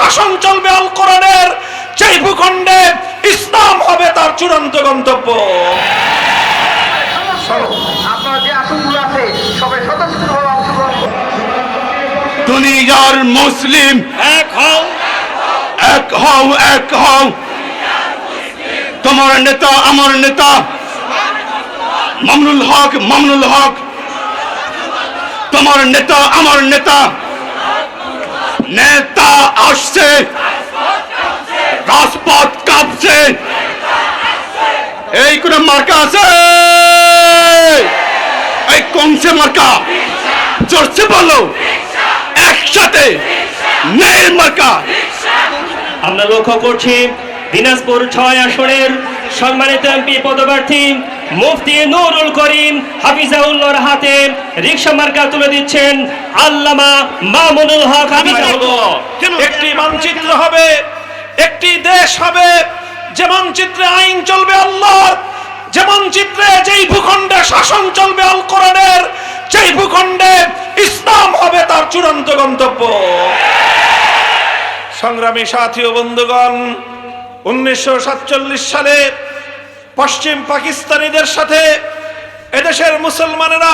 শাসন চলবে আল কোরআনের। সেই ভূখণ্ডে ইসলাম হবে তার চূড়ান্ত গন্তব্য। আপনার যে আসনগুলো আছে সবাই স্বতঃস্ফূর্তভাবে অংশগ্রহণ দুনিয়ার মুসলিম এক হও। এক হও এক হও। তোমার নেতা আমার নেতা। মামনুল হক মামনুল হক। তোমার নেতা আমার নেতা। নেতা আসছে। রাজপথ কাঁপছে। এই কোন মার্কা আছে? এই কমছে মার্কা। চড়ছে বলো। একসাথে নেই মার্কা। আমরা লক্ষ্য করছি দিনাজপুর ছয় আসনের সম্মানিত এমপি পদপ্রার্থী মুফতি নুরুল করিম হাফিজাউল্লাহর হাতে রিক্সা মার্কা তুলে দিচ্ছেন আল্লামা মামুনুল হক একটি মানচিত্র হবে, একটি দেশ হবে, যে মানচিত্রে আইন চলবে আল্লাহর, যে মানচিত্রে যেই ভূখণ্ডে শাসন চলবে আল কোরআনের সেই ভূখণ্ডে ইসলাম হবে তার চূড়ান্ত গন্তব্য। সংগ্রামী সাথী ও বন্ধুগণ, উনিশশো সাতচল্লিশ সালে পশ্চিম পাকিস্তানিদের সাথে এদেশের মুসলমানেরা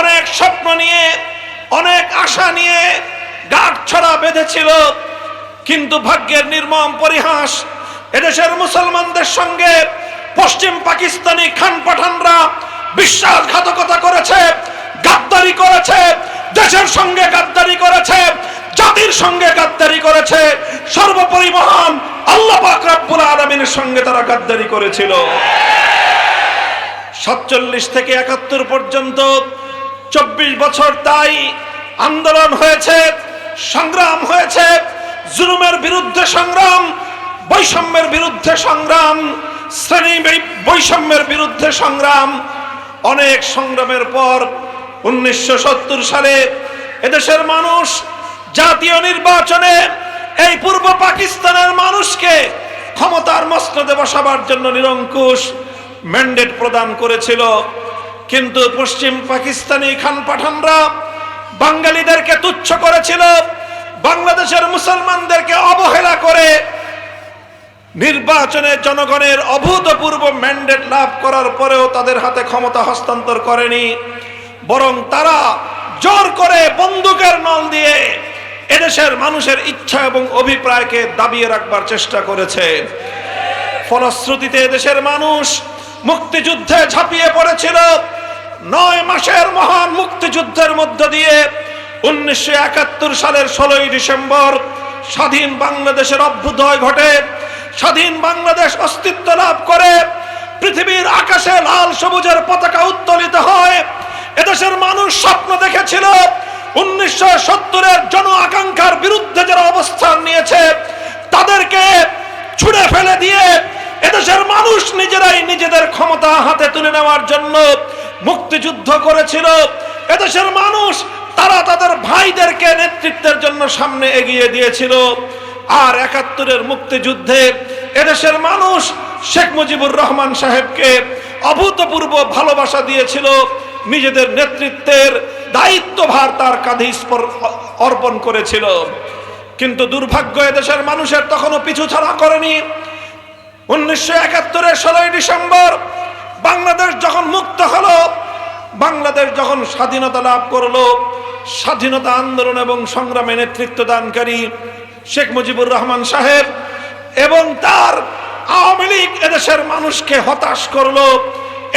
অনেক স্বপ্ন নিয়ে, অনেক আশা নিয়ে গাঁট ছড়া বেঁধেছিল। কিন্তু ভাগ্যের নির্মম পরিহাস এদেশের মুসলমানদের সঙ্গে পশ্চিম পাকিস্তানি খান পাঠানরা বিশ্বাসঘাতকতা করেছে, গাদ্দারি করেছে, দেশের সঙ্গে গাদ্দারি করেছে জাতির সঙ্গে গাদ্দারি করেছে। সর্বোপরি মহান আল্লাহ পাক রব্বুল আলামিনের সঙ্গে তারা গাদ্দারি করেছিল। সাতচল্লিশ থেকে একাত্তর পর্যন্ত চব্বিশ বছর তাই আন্দোলন হয়েছে, সংগ্রাম হয়েছে, জুলুমের বিরুদ্ধে সংগ্রাম, বৈষম্যের বিরুদ্ধে সংগ্রাম, শ্রেণি বৈষম্যের বিরুদ্ধে সংগ্রাম। অনেক সংগ্রামের পর উনিশশো সত্তর সালে এদেশের মানুষ জাতীয় নির্বাচনে এই পূর্ব পাকিস্তানের মানুষকে ক্ষমতার মসনদে বসাবার জন্য নিরঙ্কুশ ম্যান্ডেট প্রদান করেছিল। কিন্তু পশ্চিম পাকিস্তানি খান পাঠানরা বাঙালিদেরকে তুচ্ছ করেছিল, বাংলাদেশের মুসলমানদেরকে অবহেলা করে নির্বাচনে জনগণের অভূতপূর্ব ম্যান্ডেট লাভ করার পরেও তাদের হাতে ক্ষমতা হস্তান্তর করেনি। বরং তারা জোর করে বন্দুকের নল দিয়ে এদেশের মানুষের ইচ্ছা এবং অভিপ্রায়কে দাবিয়ে রাখবার চেষ্টা করেছে। ফলশ্রুতিতে এদেশের মানুষ মুক্তিযুদ্ধে ঝাঁপিয়ে পড়েছিল। নয় মাসের মহান মুক্তিযুদ্ধের মধ্য দিয়ে উনিশশো একাত্তর সালের ষোলোই ডিসেম্বর স্বাধীন বাংলাদেশের অভ্যুদয় ঘটে। স্বাধীন বাংলাদেশ অস্তিত্ব লাভ করে। পৃথিবীর আকাশে লাল সবুজের পতাকা উত্তোলিত হয়। এদেশের মানুষ স্বপ্ন দেখেছিল উনিশশো সত্তরের জন আকাঙ্ক্ষার বিরুদ্ধে যারা অবস্থান নিয়েছে, তাদেরকে ছুড়ে ফেলে দিয়ে এদেশের মানুষ নিজেরাই নিজেদের ক্ষমতা হাতে তুলে নেওয়ার জন্য মুক্তিযুদ্ধ করেছিল। এদেশের মানুষ, তারা তাদের ভাইদেরকে নেতৃত্বের জন্য সামনে এগিয়ে দিয়েছিল। আর একাত্তরের মুক্তিযুদ্ধে এদেশের মানুষ শেখ মুজিবুর রহমান সাহেবকে অভূতপূর্ব ভালোবাসা দিয়েছিল। নিজেদের নেতৃত্বের দায়িত্বভার তার কাঁধে অর্পণ করেছিল। কিন্তু দুর্ভাগ্য, এদেশের মানুষের তখনও পিছু ছাড়া করেনি। উনিশশো একাত্তরের ষোলোই ডিসেম্বর, বাংলাদেশ যখন মুক্ত হলো, বাংলাদেশ যখন স্বাধীনতা লাভ করল, স্বাধীনতা আন্দোলন এবং সংগ্রামে নেতৃত্ব দানকারী শেখ মুজিবুর রহমান সাহেব এবং তার আওয়ামী লীগ এদেশের মানুষকে হতাশ করল।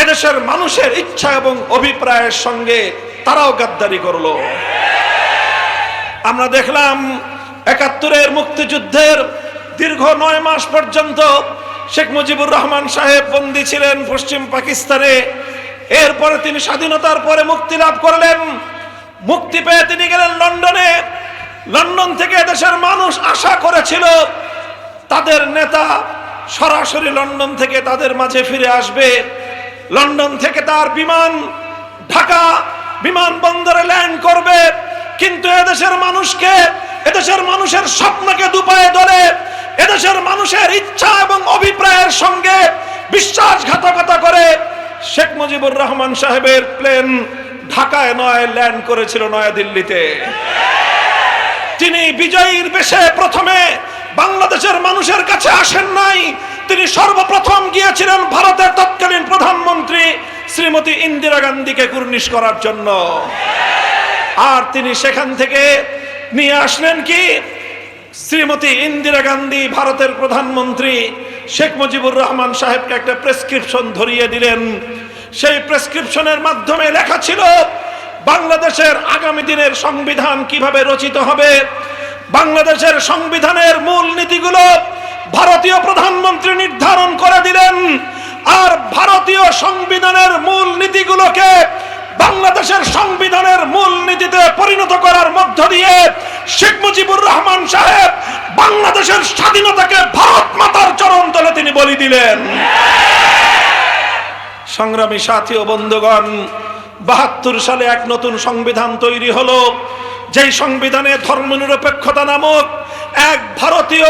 এদেশের মানুষের ইচ্ছা এবং অভিপ্রায়ের সঙ্গে তারাও গাদ্দারি করল। আমরা দেখলাম একাত্তরের মুক্তিযুদ্ধের দীর্ঘ নয় মাস পর্যন্ত শেখ মুজিবুর রহমান সাহেব বন্দী ছিলেন পশ্চিম পাকিস্তানে। এরপরে তিনি স্বাধীনতার পরে মুক্তি লাভ করলেন। মুক্তি পেয়ে তিনি গেলেন লন্ডনে। লন্ডন থেকে দেশের মানুষ আশা করেছিল তাদের নেতা সরাসরি লন্ডন থেকে তাদের মাঝে ফিরে আসবে। লন্ডন থেকে তার বিমান ঢাকা বিমানবন্দরে ল্যান্ড করবে। কিন্তু এদেশের মানুষকে, এদেশের মানুষের স্বপ্নকে দুপায়ে ধরে, এদেশের মানুষের ইচ্ছা এবং অভিপ্রায়ের সঙ্গে বিশ্বাসঘাতকতা করে শেখ মুজিবুর রহমান সাহেবের প্লেন ঢাকায় নয়, ল্যান্ড করেছিল নয়াদিল্লিতে। তিনি বিজয়ীর বেশে প্রথমে বাংলাদেশের মানুষের কাছে আসেন নাই। তিনি সর্বপ্রথম গিয়েছিলেন ভারতের তৎকালীন প্রধানমন্ত্রী শ্রীমতী ইন্দিরা গান্ধীকে কুর্নিশ করার জন্য। আর তিনি সেখান থেকে নিয়ে আসলেন কি? শ্রীমতী ইন্দিরা গান্ধী ভারতের প্রধানমন্ত্রী শেখ মুজিবুর রহমান সাহেবকে একটা প্রেসক্রিপশন ধরিয়ে দিলেন। সেই প্রেসক্রিপশনের মাধ্যমে লেখা ছিল, বাংলাদেশের আগামী দিনের সংবিধান কীভাবে রচিত হবে? বাংলাদেশের সংবিধানের মূল নীতিগুলো ভারতীয় প্রধানমন্ত্রী নির্ধারণ করে দিলেন আর ভারতীয় সংবিধানের মূল নীতিগুলোকে বাংলাদেশের সংবিধানের মূল নীতিতে পরিণত করার মধ্য দিয়ে শেখ মুজিবুর রহমান সাহেব বাংলাদেশের স্বাধীনতাকে ভারত মাতার চরণ তলে তিনি বলি দিলেন। সংগ্রামী সাথী ও বন্ধুগণ, বাহাত্তর সালে এক নতুন সংবিধান তৈরি হলো। যেই সংবিধানে ধর্মনিরপেক্ষতা নামক এক ভারতীয়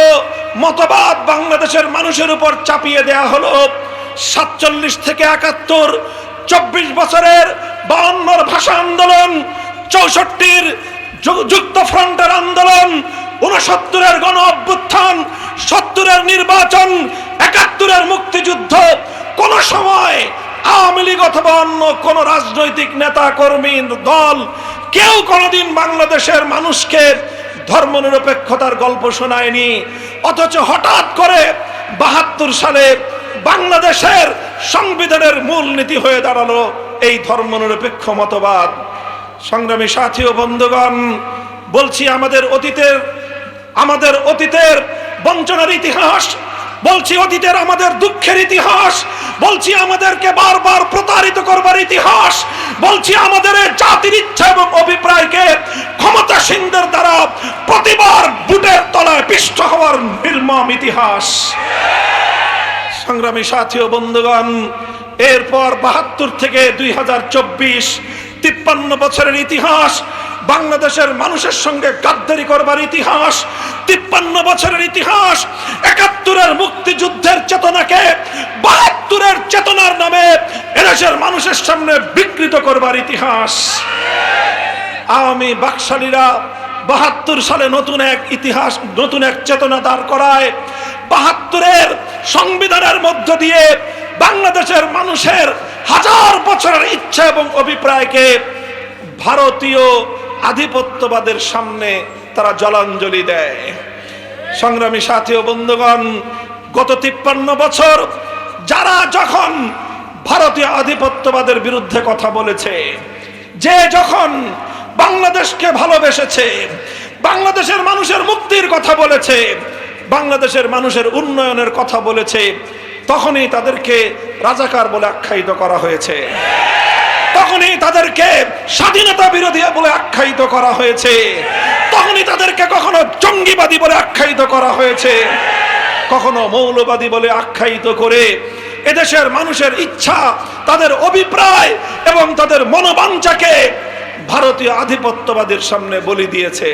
মতবাদ বাংলাদেশের মানুষের উপর চাপিয়ে দেয়া হলো সাতচল্লিশ থেকে একাত্তর, চব্বিশ বছরের বায়ান্নর ভাষা আন্দোলন, চৌষট্টির যুক্ত ফ্রন্টের আন্দোলন উনসত্তরের গণ অভ্যুত্থান, সত্তরের নির্বাচন, একাত্তরের মুক্তিযুদ্ধ, কোন সময় আওয়ামী লীগ অথবা অন্য কোন রাজনৈতিক নেতা কর্মী দল কেউ কোনোদিন বাংলাদেশের মানুষকে ধর্মনিরপেক্ষতার গল্প শোনায়নি। অথচ হঠাৎ করে বাহাত্তর সালে বাংলাদেশের সংবিধানের মূল নীতি হয়ে দাঁড়াল এই ধর্মনিরপেক্ষ মতবাদ। সংগ্রামী সাথী ও বন্ধুগণ, বলছি আমাদের অতীতের আমাদের অতীতের বঞ্চনার ইতিহাস, বলছি অতীতের আমাদের দুঃখের ইতিহাস, বলছি আমাদেরকে বারবার প্রতারিত করবার ইতিহাস, বলছি আমাদের জাতির ইচ্ছা এবং অভিপ্রায়কে ক্ষমতাসীনদের দ্বারা প্রতিবার বুটের তলায় পিষ্ট হওয়ার নির্মম ইতিহাস। সংগ্রামী সাথী ও বন্ধুগণ, এরপর বাহাত্তর থেকে দুই হাজার চব্বিশ, তিপ্পান্ন বছরের ইতিহাস, বাংলাদেশের মানুষের সঙ্গে গাদ্দারি করবার ইতিহাস, তিপ্পান্ন বছরের ইতিহাস, একাত্তরের মুক্তিযুদ্ধের চেতনাকে বাহাত্তরের চেতনার নামে এদেশের মানুষের সামনে বিকৃত করবার ইতিহাস। আওয়ামী বাকশালীরা বাহাত্তর সালে নতুন এক ইতিহাস, নতুন এক চেতনা দাঁড় করায়। বাহাত্তরের সংবিধানের মধ্য দিয়ে বাংলাদেশের মানুষের হাজার বছরের ইচ্ছা এবং অভিপ্রায়কে ভারতীয় আধিপত্যবাদের সামনে তারা জলাঞ্জলি দেয়। সংগ্রামী সাথী ও বন্ধুগণ, গত তিপ্পান্ন বছর যারা যখন ভারতীয় আধিপত্যবাদের বিরুদ্ধে কথা বলেছে, যে যখন বাংলাদেশকে ভালোবেসেছে, বাংলাদেশের মানুষের মুক্তির কথা বলেছে বাংলাদেশের মানুষের উন্নয়নের কথা বলেছে, তখনই তাদেরকে রাজাকার বলে আখ্যায়িত করা হয়েছে। তখনই তাদেরকে স্বাধীনতা বিরোধী বলে আখ্যায়িত করা হয়েছে। তখনই তাদেরকে কখনো জঙ্গিবাদী বলে আখ্যায়িত করা হয়েছে। কখনো মৌলবাদী বলে আখ্যায়িত করে এদেশের মানুষের ইচ্ছা, তাদের অভিপ্রায় এবং তাদের মনোবাঞ্ছাকে ভারতীয় আধিপত্যবাদের সামনে বলি দিয়েছে।